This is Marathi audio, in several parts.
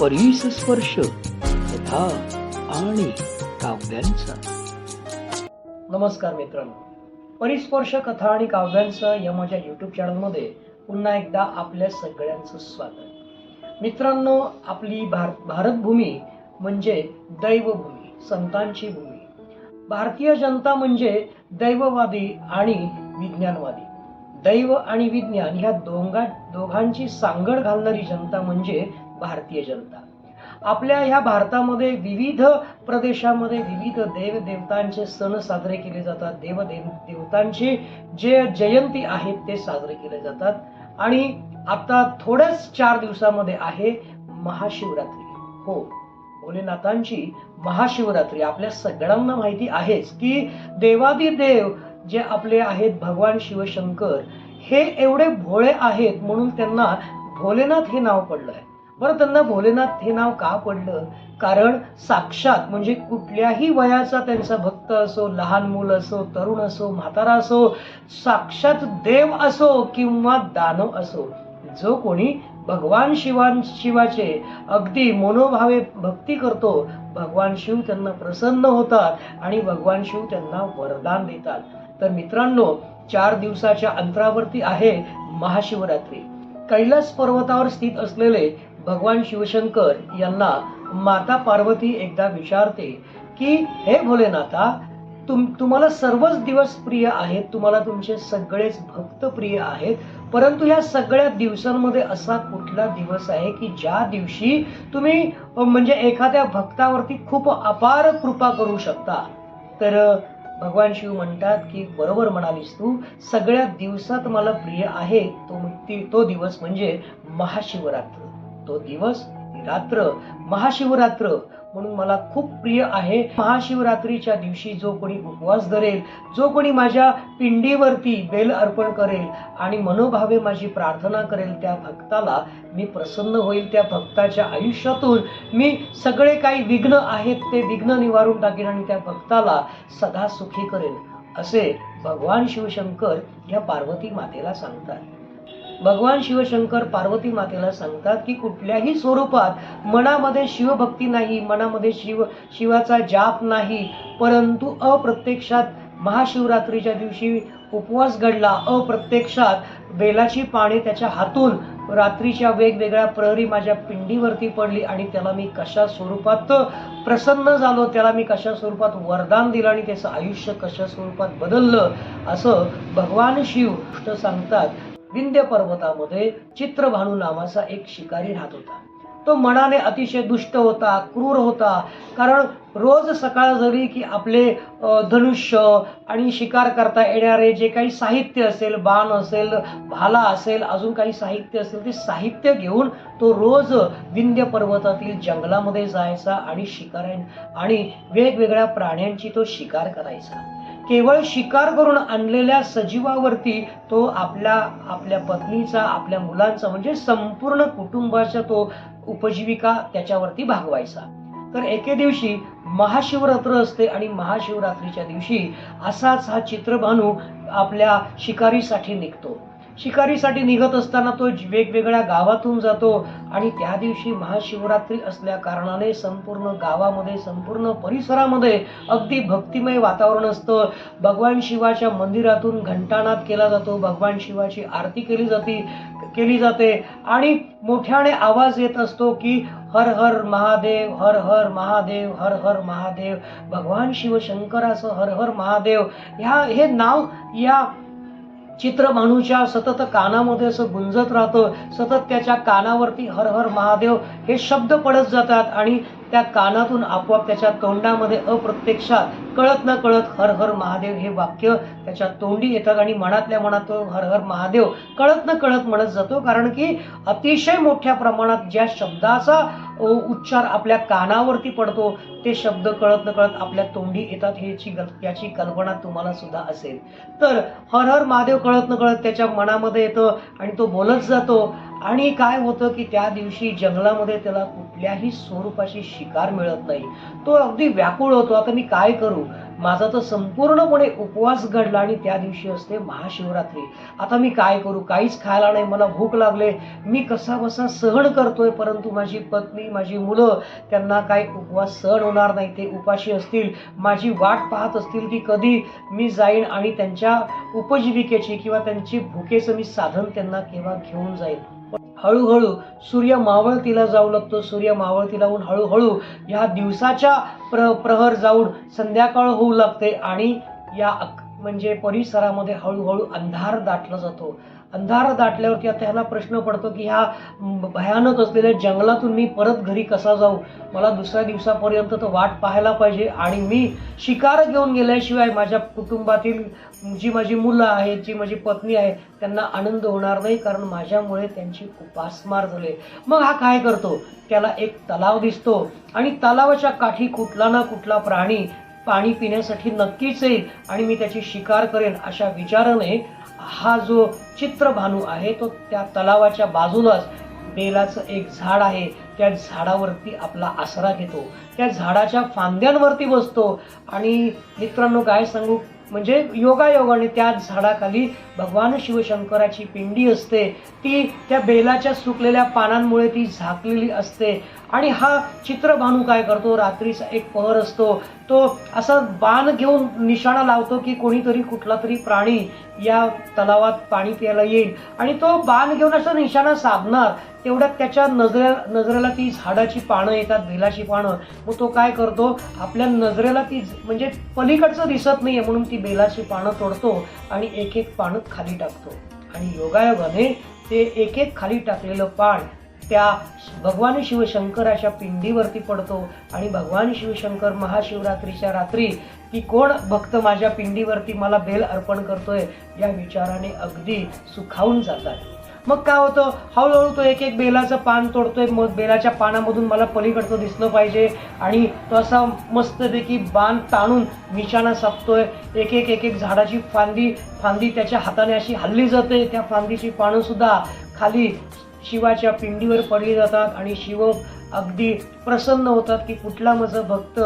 परीस स्पर्श कथा आणि काव्यांचा. नमस्कार मित्रांनो. परिस्पर्श कथा आणि काव्यांचं या माझ्या यूट्यूब चॅनलमध्ये पुन्हा एकदा आपल्या सगळ्यांचं स्वागत. मित्रांनो आपली भार भारतभूमी म्हणजे दैवभूमी संतांची भूमी. भारतीय जनता म्हणजे दैववादी आणि विज्ञानवादी. दैव आणि विज्ञान ह्या दोघा दोघांची सांगड घालणारी जनता म्हणजे भारतीय जनता. आपल्या ह्या भारतामध्ये विविध प्रदेशामध्ये विविध देव देवतांचे सण साजरे केले जातात. देव देव देवतांचे जे जयंती आहेत ते साजरे केले जातात. आणि आता थोड्याच चार दिवसामध्ये आहे महाशिवरात्री. हो भोलेनाथांची महाशिवरात्री. आपल्या सगळ्यांना माहिती आहेच की देवादिदेव जे आपले आहेत भगवान शिवशंकर हे एवढे भोळे आहेत म्हणून त्यांना भोलेनाथ हे नाव पडलं आहे बरं त्यांना भोलेनाथ हे नाव का पडलं? कारण साक्षात म्हणजे कुठल्याही वयाचा त्यांचा भक्त असो लहान मूल असो तरुण असो म्हातारा असो साक्षात देव असो किंवा दानव असो जो कोणी भगवान शिवान शिवाचे अगदी मनोभावे भक्ती करतो भगवान शिव त्यांना प्रसन्न होतात आणि भगवान शिव त्यांना वरदान देतात. तर मित्रांनो चार दिवसाच्या अंतरावरती आहे महाशिवरात्री. कैलास पर्वतावर स्थित असलेले भगवान शिवशंकर यांना माता पार्वती एकदा विचारते की हे भोलेनाथा तुम तुम्हाला सर्वच दिवस प्रिय आहेत तुम्हाला तुमचे सगळेच भक्त प्रिय आहेत परंतु या सगळ्या दिवसांमध्ये असा कुठला दिवस आहे की ज्या दिवशी तुम्ही म्हणजे एखाद्या भक्तावरती खूप अपार कृपा करू शकता? तर भगवान शिव म्हणतात की बरोबर म्हणालीस तू. सगळ्या दिवसात मला प्रिय आहे तो ती- तो दिवस म्हणजे महाशिवरात्र. तो दिवस ती रात्र महाशिवरात्र म्हणून मला खूप प्रिय आहे. महाशिवरात्रीच्या दिवशी जो कोणी उपवास धरेल जो कोणी माझ्या पिंडीवरती बेल अर्पण करेल आणि मनोभावे माझी प्रार्थना करेल त्या भक्ताला मी प्रसन्न होईल त्या भक्ताच्या आयुष्यातून. मी सगळे काही विघ्न आहेत ते विघ्न निवारून टाकेन आणि त्या भक्ताला सदा सुखी करेन असे भगवान शिवशंकर या पार्वती मातेला सांगतात. भगवान शिवशंकर पार्वती मातेला सांगतात की कुठल्याही स्वरूपात मनामध्ये शिवभक्ती नाही मनामध्ये शिव शिवाचा जाप नाही परंतु अप्रत्यक्षात महाशिवरात्रीच्या दिवशी उपवास घडला. अप्रत्यक्षात बेलाची पाने त्याच्या हातून रात्रीच्या वेगवेगळ्या प्रहरी माझ्या पिंडीवरती पडली आणि त्याला मी कशा स्वरूपात प्रसन्न झालो त्याला मी कशा स्वरूपात वरदान दिलं आणि त्याचं आयुष्य कशा स्वरूपात बदललं असं भगवान शिव गोष्ट सांगतात. विंध्य पर्वतामध्ये चित्रभानू नावाचा एक शिकारी राहत होता. तो मनाने अतिशय दुष्ट होता क्रूर होता. कारण रोज सकाळ जरी की आपले धनुष्य आणि शिकार करता येणारे जे काही साहित्य असेल बाण असेल भाला असेल अजून काही साहित्य असेल ते साहित्य घेऊन तो रोज विंध्य पर्वतातील जंगलामध्ये जायचा आणि शिकार आणि वेगवेगळ्या प्राण्यांची तो शिकार करायचा. केवळ शिकार करून आणलेल्या सजीवावरती तो आपल्या आपल्या पत्नीचा आपल्या मुलांचा म्हणजे संपूर्ण कुटुंबाचा तो उपजीविका त्याच्यावरती भागवायचा. तर एके दिवशी महाशिवरात्र असते आणि महाशिवरात्रीच्या दिवशी असाच हा चित्रभानू आपल्या शिकारीसाठी निघतो. शिकारीसाठी निघत असताना तो वेगवेगळ्या गावातून जातो आणि त्या दिवशी महाशिवरात्री असल्या कारणाने संपूर्ण गावामध्ये संपूर्ण परिसरामध्ये अगदी भक्तिमय वातावरण असतं. भगवान शिवाच्या मंदिरातून घंटानाद केला जातो. भगवान शिवाची आरती केली जाते केली जाते आणि मोठ्याने आवाज येत असतो की हर हर महादेव हर हर महादेव हर हर महादेव. भगवान शिवशंकराचं हर हर महादेव. ह्या हे नाव या चित्र माणूच्या सतत कानामध्ये असं गुंजत राहतं. सतत त्याच्या कानावरती हर हर महादेव हे शब्द पडत जातात आणि त्या कानातून आपोआप त्याच्या तोंडामध्ये अप्रत्यक्षात कळत न कळत हर हर महादेव हे वाक्य त्याच्या तोंडी येतात आणि मनातल्या मनात तो हर हर महादेव कळत न कळत म्हणत जातो. कारण की अतिशय मोठ्या प्रमाणात ज्या शब्दाचा उच्चार आपल्या कानावरती पडतो ते शब्द कळत न कळत आपल्या तोंडी येतात ह्याची गल- याची कल्पना तुम्हाला सुद्धा असेल. तर हर हर महादेव कळत न कळत त्याच्या मनामध्ये येतं आणि तो बोलत जातो. आणि काय होतं की त्या दिवशी जंगलामध्ये त्याला कुठल्याही स्वरूपाची शिकार मिळत नाही. तो अगदी व्याकुळ होतो आता मी काय करू? माझा तर संपूर्णपणे उपवास घडला आणि त्या दिवशी असते महाशिवरात्री. आता मी काय करू? काहीच खायला नाही. मला भूक लागले. मी कसा बसा सहन करतोय परंतु माझी पत्नी माझी मुलं त्यांना काही उपवास सहन होणार नाही. ते उपाशी असतील. माझी वाट पाहत असतील की कधी मी जाईन आणि त्यांच्या उपजीविकेची किंवा त्यांची भुकेचं मी साधन त्यांना केव्हा घेऊन जाईन. हळूहळू सूर्य मावळतीला जाऊ लागतो. सूर्य मावळतीला होऊन हळूहळू ह्या दिवसाच्या प्र प्रहर जाऊन संध्याकाळ होऊ लागते आणि या म्हणजे परिसरामध्ये हळूहळू अंधार दाटला जातो. अंधार दाटल्यावर आता ह्याला प्रश्न पडतो की ह्या भयानक असलेल्या जंगलातून मी परत घरी कसा जाऊ? मला दुसऱ्या दिवसापर्यंत तो वाट पाहायला पाहिजे आणि मी शिकार घेऊन गेल्याशिवाय माझ्या कुटुंबातील जी माझी मुलं आहेत जी माझी पत्नी आहे त्यांना आनंद होणार नाही कारण माझ्यामुळे त्यांची उपासमार झाले. मग हा काय करतो? त्याला एक तलाव दिसतो आणि तलावाच्या काठी कुठला ना कुठला प्राणी पाणी पिण्यासाठी नक्कीच येईल आणि मी त्याची शिकार करेन अशा विचाराने हा जो चित्रभानू आहे तो त्या तलावाच्या बाजूलाच बेलाचं एक झाड आहे. त्या झाडावरती आपला आसरा घेतो. त्या झाडाच्या फांद्यांवरती बसतो. आणि मित्रांनो काय सांगू? म्हणजे योगायोगाने त्या झाडाखाली भगवान शिवशंकराची पिंडी असते. ती त्या बेलाच्या सुकलेल्या पानांमुळे ती झाकलेली असते. आणि हा चित्रभानू काय करतो? रात्रीचा एक पहर असतो. तो असा बाण घेऊन निशाणा लावतो की कोणीतरी कुठला तरी प्राणी या तलावात पाणी प्यायला येईल. आणि तो बाण घेऊन असा निशाणा साधणार. तेवढ्यात त्याच्या नजरे नजरेला ती झाडाची पानं येतात बेलाची पानं. मग तो काय करतो? आपल्या नजरेला ती म्हणजे पलीकडचं दिसत नाही आहे म्हणून ती बेलाची पानं तोडतो आणि एक एक पानं खाली टाकतो. आणि योगायोगाने ते एक एक खाली टाकलेलं पान त्या भगवान शिवशंकराच्या पिंडीवरती पडतो आणि भगवान शिवशंकर महाशिवरात्रीच्या रात्री की कोण भक्त माझ्या पिंडीवरती मला बेल अर्पण करतोय या विचाराने अगदी सुखावून जातात. मग काय होतं? हळूहळू तो एक एक बेलाचं पान तोडतोय मग बेलाच्या पानामधून मला पलीकडचं दिसलं पाहिजे आणि तो असा मस्तपैकी बाण ताणून निशाणा सापतोय. एक एक एक एक झाडाची फांदी फांदी त्याच्या हाताने अशी हल्ली जाते त्या फांदीची पानंसुद्धा खाली शिवाच्या पिंडीवर पडली जातात आणि शिव अगदी प्रसन्न होतात की कुठला माझं भक्त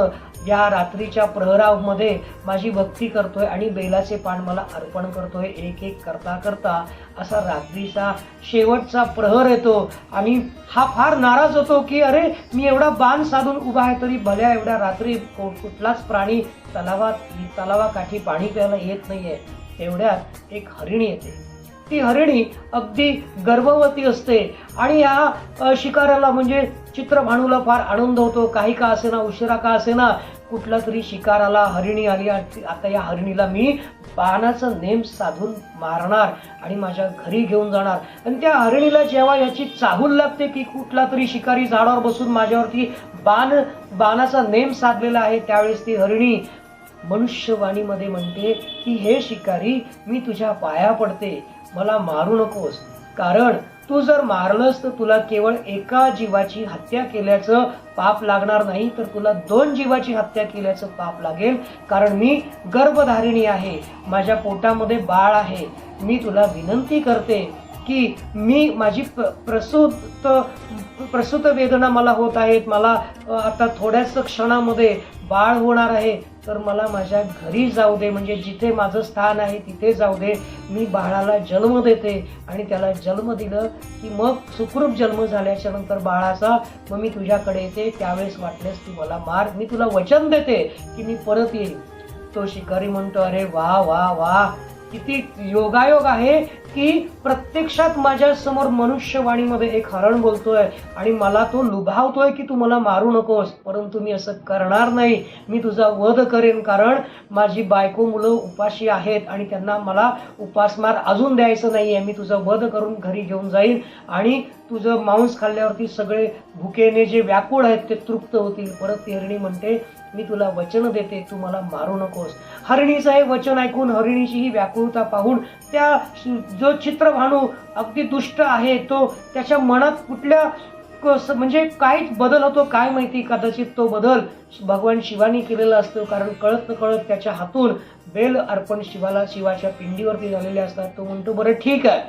या रात्रीच्या प्रहरामध्ये माझी भक्ती करतोय आणि बेलाचे पान मला अर्पण करतोय एक एक करता करता. असा रात्रीचा शेवटचा प्रहर येतो आणि हा फार नाराज होतो की अरे मी एवढा बाण साधून उभा आहे तरी भल्या एवढ्या रात्री कुठलाच प्राणी तलावात तलावाकाठी पाणी प्यायला येत नाही आहे तेवढ्यात एक हरिणी येते. ती हरिणी अगदी गर्भवती असते. आणि या शिकाराला म्हणजे चित्रभाणूला फार आनंद होतो. काही का असेना उशिरा का असेना कुठला तरी शिकाराला हरिणी आली आता या हरिणीला मी बाणाचा नेम साधून मारणार आणि माझ्या घरी घेऊन जाणार. आणि त्या हरिणीला जेव्हा याची चाहूल लागते की कुठला तरी शिकारी झाडावर बसून माझ्यावरती बाण बाणाचा नेम साधलेला आहे त्यावेळेस ती हरिणी मनुष्यवाणीमध्ये म्हणते की हे शिकारी मी तुझ्या पाया पडते. मला मारू नकोस. कारण तू जर मारलंस तर तुला केवळ एका जीवाची हत्या केल्याचं पाप लागणार नाही तर तुला दोन जीवाची हत्या केल्याचं पाप लागेल. कारण मी गर्भधारिणी आहे. माझ्या पोटामध्ये बाळ आहे. मी तुला विनंती करते की मी माझी प्र- प्रसूत प्रसूत वेदना मला होत आहेत. मला आता थोड्याच क्षणामध्ये बाळ होणार आहे. तर मला माझ्या घरी जाऊ दे. म्हणजे जिथे माझं स्थान आहे तिथे जाऊ दे. मी बाळाला जन्म देते. आणि त्याला जन्म दिलं की मग सुखरूप जन्म झाल्याच्यानंतर बाळाचा मग मी तुझ्याकडे येते. त्यावेळेस वाटल्यास तू मला मार. मी तुला वचन देते की मी परत येईल तो शिकारी म्हणतो अरे वा वा वा. किती योगायोग आहे. की प्रत्यक्षात माझ्यासमोर मनुष्यवाणीमध्ये एक हरण बोलतोय आणि मला तो लुभावतोय की तू मला मारू नकोस. परंतु मी असं करणार नाही. मी तुझा वध करेन कारण माझी बायको मुलं उपाशी आहेत आणि त्यांना मला उपासमार अजून द्यायचं नाहीये. मी तुझं वध करून घरी घेऊन जाईन आणि तुझं मांस खाल्ल्यावरती सगळे भुकेने जे व्याकुळ आहेत ते तृप्त होतील. परत ती हरिणी म्हणते मी तुला वचन देते तू मला मारू नकोस. हरिणीचं हे वचन ऐकून हरिणीची ही व्याकुळता पाहून त्या जो चित्रभानू अगदी दुष्ट आहे तो त्याच्या मनात कुठल्या कस- म्हणजे काहीच बदल होतो काय माहिती कदाचित तो बदल भगवान शिवानी केलेला असतो कारण कळत न कळत त्याच्या हातून बेल अर्पण शिवाला शिवाच्या पिंडीवरती झालेले असतात. तो म्हणतो बरं ठीक आहे.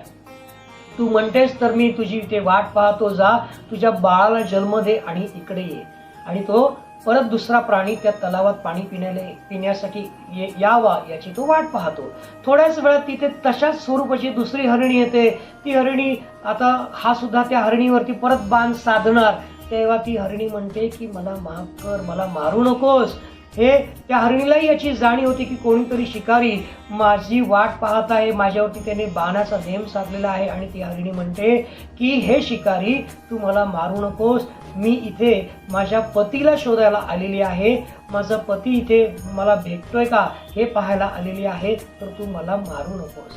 तू म्हणतेस तर मी तुझी इथे वाट पाहतो जा. तुझ्या बाळाला जन्म दे आणि इकडे ये. आणि तो परत दुसरा प्राणी त्या तलावात पाणी पिण्याला पिण्यासाठी ये- यावा याची तो वाट पाहतो. थोड्याच वेळात तिथे तशाच स्वरूपाची दुसरी हरिणी येते. ती हरिणी आता हा सुद्धा त्या हरिणीवरती परत बाण साधणार. तेव्हा ती हरिणी म्हणते की मला माफ कर मला मारू नकोस. हे त्या हरिणीलाही याची जाणीव होती की कोणीतरी शिकारी माझी वाट पाहत आहे. माझ्यावरती त्याने बाणाचा नेम साधलेला आहे. आणि ती हरिणी म्हणते की हे शिकारी तू मला मारू नकोस. मी इथे माझ्या पतीला शोधायला आलेली आहे. माझा पती इथे मला भेटतोय का हे पाहायला आलेली आहे. तर तू मला मारू नकोस.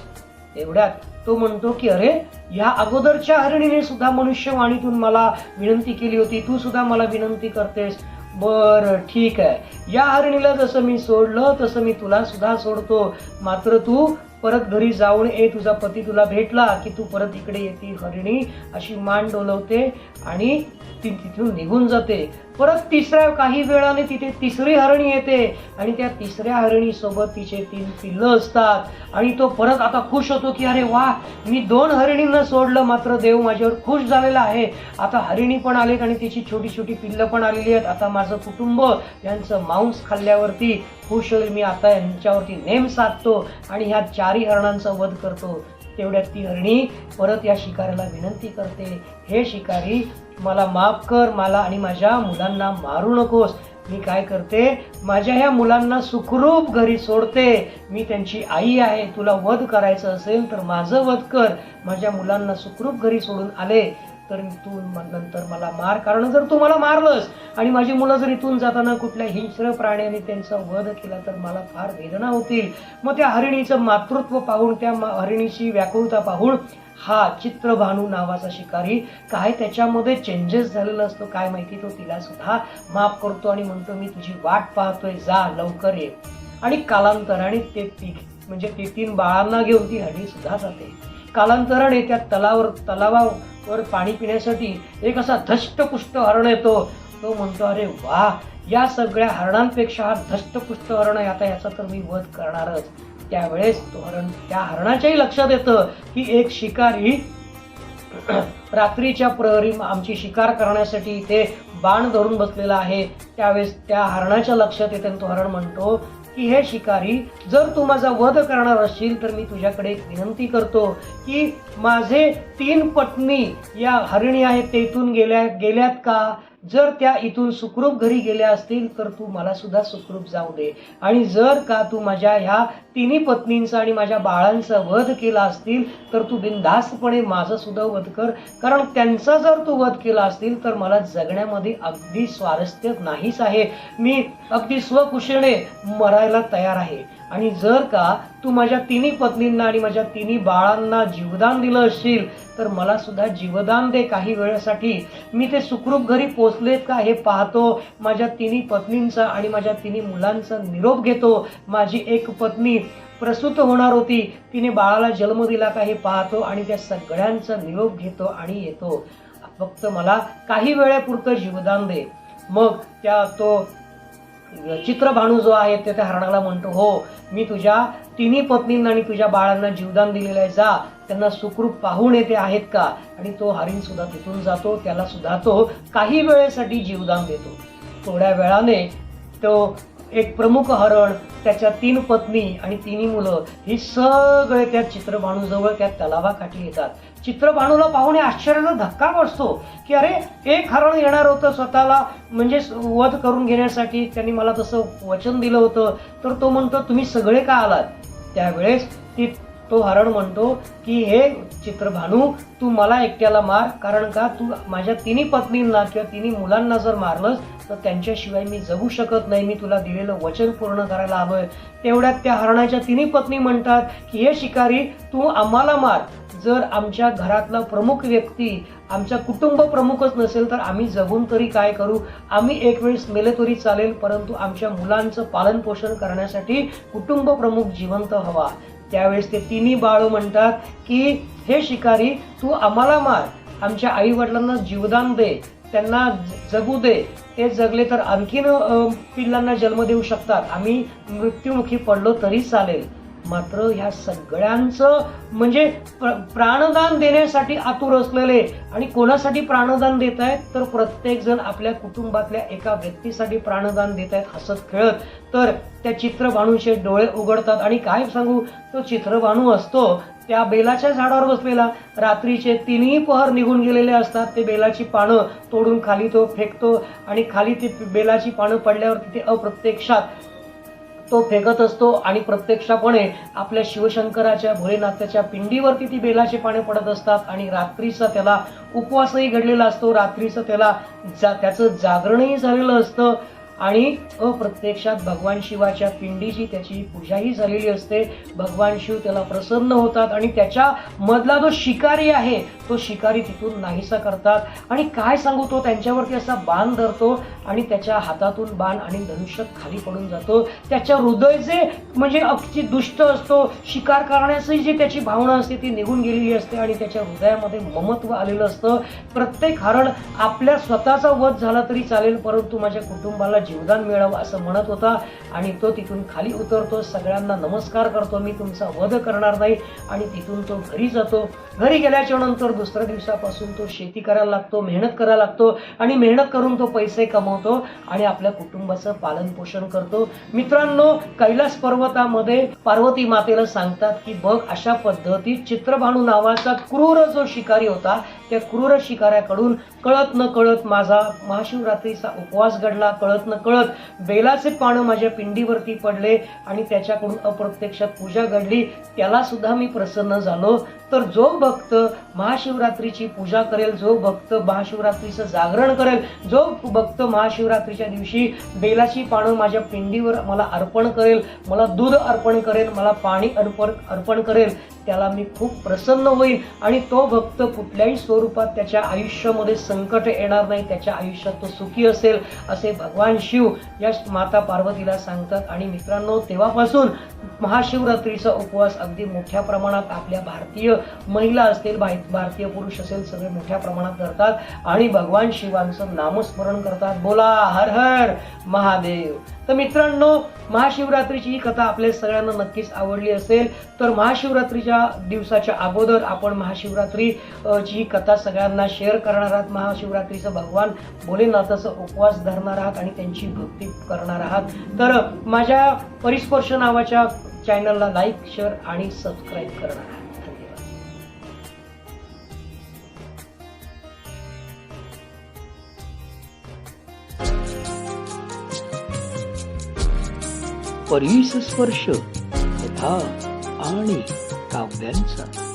एवढ्यात तो म्हणतो की अरे या अगोदरच्या हरिणीने सुद्धा मनुष्यवाणीतून मला विनंती केली होती. तू सुद्धा मला विनंती करतेस. बर ठीक आहे. या हरिणीला जसं मी सोडलं तसं मी तुला सुद्धा सोडतो. मात्र तू परत घरी जाऊन ए तुझा पती तुला भेटला की तू परत इकडे येते हरिणी अशी मान डोलवते आणि ती तिथून निघून जाते. परत तिसऱ्या काही वेळाने तिथे तिसरी हरणी येते आणि त्या तिसऱ्या हरणी सोबत तिचे तीन पिल्लं असतात. आणि तो परत आता खुश होतो की अरे वा मी दोन हरिणींना सोडलं मात्र देव माझ्यावर खुश झालेला आहे. आता हरिणी पण आलेत आणि तिची छोटी छोटी पिल्लं पण आलेली आहेत. आता माझं कुटुंब यांचं मांस खाल्ल्यावरती खुश होईल मी आता यांच्यावरती नेम साधतो आणि ह्या चारही हरणांचा वध करतो. तेवढ्यात ती हरणी परत या शिकाऱ्याला विनंती करते हे शिकारी मला माफ कर मला आणि माझ्या मुलांना मारू नकोस. मी काय करते? माझ्या ह्या मुलांना सुखरूप घरी सोडते. मी त्यांची आई आहे तुला वध करायचं असेल तर माझं वध कर. माझ्या मुलांना सुखरूप घरी सोडून आले. तर तू नंतर मला मार. कारण जर तू मला मारलंस आणि माझी मुलं जर इथून जाताना कुठल्या हिंस्र प्राण्याने त्यांचा वध केला तर मला फार वेदना होतील. मग त्या हरिणीचं मातृत्व पाहून त्या हरिणीची व्याकुळता पाहून हा चित्रभानू नावाचा शिकारी काय त्याच्यामध्ये चेंजेस झालेला असतो काय माहिती तो तिला सुद्धा माफ करतो आणि म्हणतो मी तुझी वाट पाहतोय जा लवकर ये. आणि कालांतराने ते ती म्हणजे ते तीन बाळांना घेऊन ती हरिणी सुद्धा जाते. कालांतराने त्या तलावर तलावा तर पाणी पिण्यासाठी एक असा धष्टपुष्ट हरण येतो. तो म्हणतो अरे वा या सगळ्या हरणांपेक्षा हा धष्टपुष्ट हरण आहे. आता याचा तर मी वध करणारच. त्यावेळेस तो हरण त्या हरणाच्याही लक्षात येतं की एक शिकारी रात्रीच्या प्रहरी आमची शिकार करण्यासाठी इथे बाण धरून बसलेला आहे. त्यावेळेस त्या हरणाच्या लक्षात येते आणि तो हरण म्हणतो की हे शिकारी जर तू माझा वध करणार असशील तर मी तुझ्याकडे एक विनंती करतो की माझे तीन पत्नी या हरिणी आहेत ते इथून गेल्या गेल्यात का? जर त्या इथून सुखरूप घरी गेल्या असतील तर तू मला सुद्धा सुखरूप जाऊ दे. आणि जर का तू माझ्या ह्या तिन्ही पत्नींचा आणि माझ्या बाळांचा वध केला असतील तर तू बिनधास्तपणे माझं सुद्धा वध कर. कारण त्यांचा जर तू वध केला असतील तर मला जगण्यामध्ये अगदी स्वारस्य नाहीच आहे. मी अगदी स्वकुशेने मरायला तयार आहे. आणि जर का तू माझ्या तिन्ही पत्नींना आणि माझ्या तिन्ही बाळांना जीवदान दिलं असशील तर मला सुद्धा जीवदान दे काही वेळेसाठी. मी ते सुखरूप घरी पोचलेत का हे पाहतो. माझ्या तिन्ही पत्नींचा आणि माझ्या तिन्ही मुलांचा निरोप घेतो. माझी एक पत्नी प्रसूत होणार होती. तिने बाळाला जन्म दिला का हे पाहतो आणि त्या सगळ्यांचा निरोप घेतो आणि येतो. फक्त मला काही वेळेपुरतं जीवदान दे. मग त्या तो चित्रभानू जो आहे ते त्या हरणाला म्हणतो हो मी तुझ्या तिन्ही पत्नींना आणि तुझ्या बाळांना जीवदान दिलेलं आहे. जा त्यांना सुखरूप पाहून येते आहेत का? आणि तो हरिणसुद्धा तिथून जातो त्याला सुद्धा तो काही वेळेसाठी जीवदान देतो. थोड्या वेळाने तो एक प्रमुख हरण त्याच्या तीन पत्नी आणि तिन्ही मुलं ही सगळे त्या चित्रभाणूजवळ त्या तलावाकाठी येतात. चित्रभाणूला पाहून आश्चर्याचा धक्का बसतो की अरे एक हरण येणार होतं स्वतःला म्हणजे वध करून घेण्यासाठी. त्यांनी मला तसं वचन दिलं होतं. तर तो म्हणतो तुम्ही सगळे का आलात? त्यावेळेस ती हरण म्हणतो की हे चित्रभानू तू मला एकट्याला मार कारण का तू माझ्या तिन्ही पत्नींना किंवा तिन्ही मुलांना जर मारलंस तर त्यांच्याशिवाय मी जगू शकत नाही. मी तुला दिलेलं वचन पूर्ण करायला हवंय. तेवढ्यात त्या हरणाच्या तिन्ही पत्नी म्हणतात की हे शिकारी तू आम्हाला मार. जर आमच्या घरातला प्रमुख व्यक्ती आमचा कुटुंब प्रमुखच नसेल तर आम्ही जगून तरी काय करू? आम्ही एक वेळेस मेले तरी चालेल परंतु आमच्या मुलांचं पालनपोषण करण्यासाठी कुटुंब प्रमुख जिवंत हवा. त्यावेळेस ते तिन्ही बाळू म्हणतात की हे शिकारी तू आम्हाला मार. आमच्या आई वडिलांना जीवदान दे. त्यांना जगू दे. ते जगले तर आणखीन पिल्लांना जन्म देऊ शकतात. आम्ही मृत्युमुखी पडलो तरी चालेल. मात्र ह्या सगळ्यांचं म्हणजे प्र- प्राणदान देण्यासाठी आतुर असलेले आणि कोणासाठी प्राणदान देत आहेत तर प्रत्येक जण आपल्या कुटुंबातल्या एका व्यक्तीसाठी प्राणदान देत आहेत हसत खेळत तर त्या चित्रबाणूचे डोळे उघडतात. आणि काय सांगू? तो चित्रबाणू असतो त्या बेलाच्या झाडावर बसलेला. रात्रीचे तिन्ही पहर निघून गेलेले असतात. ते बेलाची पानं तोडून खाली तो फेकतो आणि खाली ती बेलाची पानं पडल्यावर तिथे अप्रत्यक्षात तो फेकत असतो आणि प्रत्यक्षपणे आपल्या शिवशंकराच्या भोलेनाथाच्या पिंडीवरती ती बेलाचे पाने पडत असतात आणि रात्रीचा त्याला उपवासही घडलेला असतो. रात्रीचं त्याला जा त्याचं जागरणही झालेलं असतं आणि अप्रत्यक्षात भगवान शिवाच्या पिंडीची त्याची पूजाही झालेली असते. भगवान शिव त्याला प्रसन्न होतात आणि त्याच्या मधला जो शिकारी आहे तो शिकारी तिथून नाहीसा करतात. आणि काय सांगू तो त्यांच्यावरती असा बाण धरतो आणि त्याच्या हातातून बाण आणि धनुष्य खाली पडून जातो. त्याच्या हृदय जे म्हणजे अगदी दुष्ट असतो शिकार करण्याची जी त्याची भावना असते ती निघून गेलेली असते आणि त्याच्या हृदयामध्ये ममत्व आलेलं असतं. प्रत्येक हरण आपल्या स्वतःचा वध झाला तरी चालेल परंतु माझ्या कुटुंबाला जीवदान मिळावं असं म्हणत होता आणि तो तिथून खाली उतरतो. सगळ्यांना नमस्कार करतो मी तुमचा वध करणार नाही. आणि तिथून तो घरी जातो. घरी गेल्याच्यानंतर दुसऱ्या दिवसापासून तो शेती करायला लागतो मेहनत करायला लागतो आणि मेहनत करून तो पैसे कमवतो आणि आपल्या कुटुंबाचं पालन पोषण करतो. मित्रांनो कैलास पर्वतामध्ये पार्वती मातेला सांगतात की बघ अशा पद्धतीत चित्रभानू नावाचा क्रूर जो शिकारी होता त्या क्रूर शिकाऱ्याकडून कळत न कळत माझा महाशिवरात्रीचा उपवास घडला. कळत न कळत बेलाचे पानं माझ्या पिंडीवरती पडले आणि त्याच्याकडून अप्रत्यक्षात पूजा घडली. त्याला सुद्धा मी प्रसन्न झालो. तर जो भक्त महाशिवरात्रीची पूजा करेल जो भक्त महाशिवरात्रीचं जागरण करेल जो भक्त महाशिवरात्रीच्या दिवशी बेलाची पानं माझ्या पिंडीवर मला अर्पण करेल मला दूध अर्पण करेल मला पाणी अर्पण अर्पण करेल त्याला मी खूप प्रसन्न होईल आणि तो भक्त कुठल्याही स्वरूपात त्याच्या आयुष्यामध्ये संकट येणार नाही त्याच्या आयुष्यात तो सुखी असेल असे भगवान शिव या माता पार्वतीला सांगतात. आणि मित्रांनो तेव्हापासून महाशिवरात्रीचा उपवास अगदी मोठ्या प्रमाणात आपल्या भारतीय महिला असतील भा- भारतीय पुरुष असेल सगळे मोठ्या प्रमाणात करतात. आणि भगवान शिवांचं नामस्मरण करतात. बोला हर हर महादेव. तर मित्रांनो महाशिवरात्रीची ही कथा आपल्या सगळ्यांना नक्कीच आवडली असेल. तर महाशिवरात्रीच्या दिवसाच्या अगोदर आपण महाशिवरात्री ची कथा सगळ्यांना शेअर करणार आहात. महाशिवरात्रीचं भगवान भोलेनाथाचा उपवास धरणार आहात आणि त्यांची भक्ती करणार आहात. तर माझ्या परिस्पर्श नावाच्या चॅनलला लाईक शेअर आणि सबस्क्राईब करणार आहात. परिस स्पर्श कथा आणि काव्यांचा